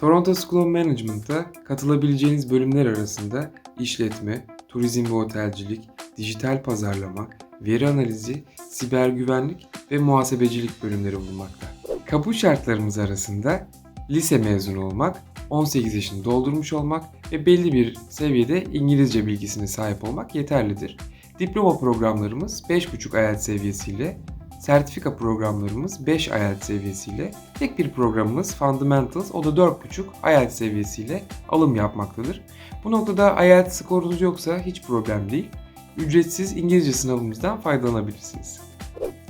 Toronto School of Management'a katılabileceğiniz bölümler arasında işletme, turizm ve otelcilik, dijital pazarlama, veri analizi, siber güvenlik ve muhasebecilik bölümleri bulunmakta. Kabul şartlarımız arasında lise mezunu olmak, 18 yaşını doldurmuş olmak ve belli bir seviyede İngilizce bilgisine sahip olmak yeterlidir. Diploma programlarımız 5.5 IELTS seviyesiyle, sertifika programlarımız 5 IELTS seviyesiyle, tek bir programımız Fundamentals o da 4.5 IELTS seviyesiyle alım yapmaktadır. Bu noktada IELTS skorunuz yoksa hiç problem değil. Ücretsiz İngilizce sınavımızdan faydalanabilirsiniz.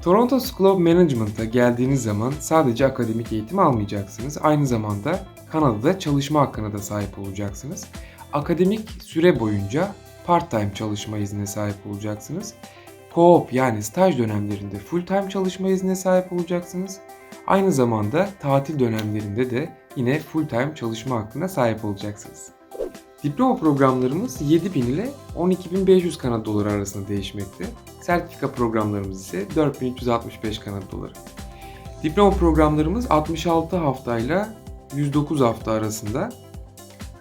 Toronto School of Management'a geldiğiniz zaman sadece akademik eğitim almayacaksınız. Aynı zamanda Kanada'da çalışma hakkına da sahip olacaksınız. Akademik süre boyunca part-time çalışma iznine sahip olacaksınız. Co-op yani staj dönemlerinde full-time çalışma iznine sahip olacaksınız. Aynı zamanda tatil dönemlerinde de yine full-time çalışma hakkına sahip olacaksınız. Diploma programlarımız 7000 ile 12500 Kanada doları arasında değişmekte. Sertifika programlarımız ise 4365 Kanada doları. Diploma programlarımız 66 haftayla 109 hafta arasında.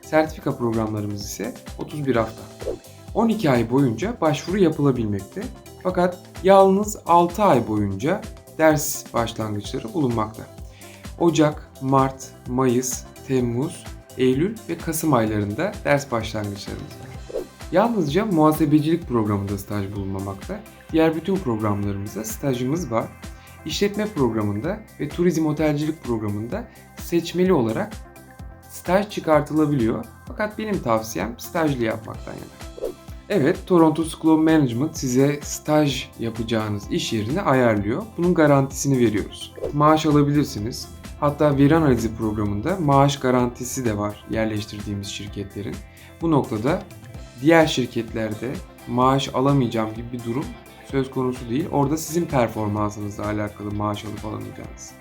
Sertifika programlarımız ise 31 hafta. 12 ay boyunca başvuru yapılabilmekte. Fakat yalnız 6 ay boyunca ders başlangıçları bulunmakta. Ocak, Mart, Mayıs, Temmuz, Eylül ve Kasım aylarında ders başlangıçlarımız var. Yalnızca muhasebecilik programında staj bulunmamakta. Diğer bütün programlarımızda stajımız var. İşletme programında ve turizm otelcilik programında seçmeli olarak staj çıkartılabiliyor. Fakat benim tavsiyem stajlı yapmaktan yana. Evet, Toronto School of Management size staj yapacağınız iş yerini ayarlıyor. Bunun garantisini veriyoruz. Maaş alabilirsiniz. Hatta veri analizi programında maaş garantisi de var yerleştirdiğimiz şirketlerin. Bu noktada diğer şirketlerde maaş alamayacağım gibi bir durum söz konusu değil. Orada sizin performansınızla alakalı maaş alıp alamayacağınız.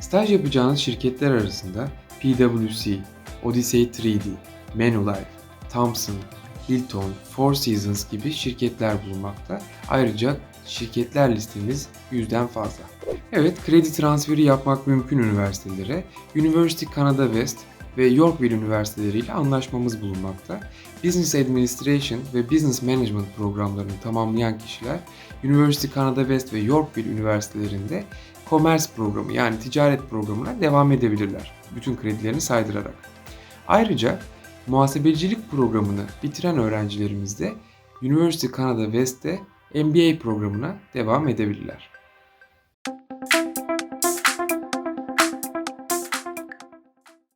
Staj yapacağınız şirketler arasında PwC, Odyssey 3D, Manulife, Thomson, Hilton, Four Seasons gibi şirketler bulunmakta. Ayrıca şirketler listemiz yüzden fazla. Evet, kredi transferi yapmak mümkün üniversitelere. University Canada West ve Yorkville Üniversiteleri ile anlaşmamız bulunmakta. Business Administration ve Business Management programlarını tamamlayan kişiler University Canada West ve Yorkville Üniversitelerinde Commerce programı yani ticaret programına devam edebilirler. Bütün kredilerini saydırarak. Ayrıca muhasebecilik programını bitiren öğrencilerimiz de University Canada West'te MBA programına devam edebilirler.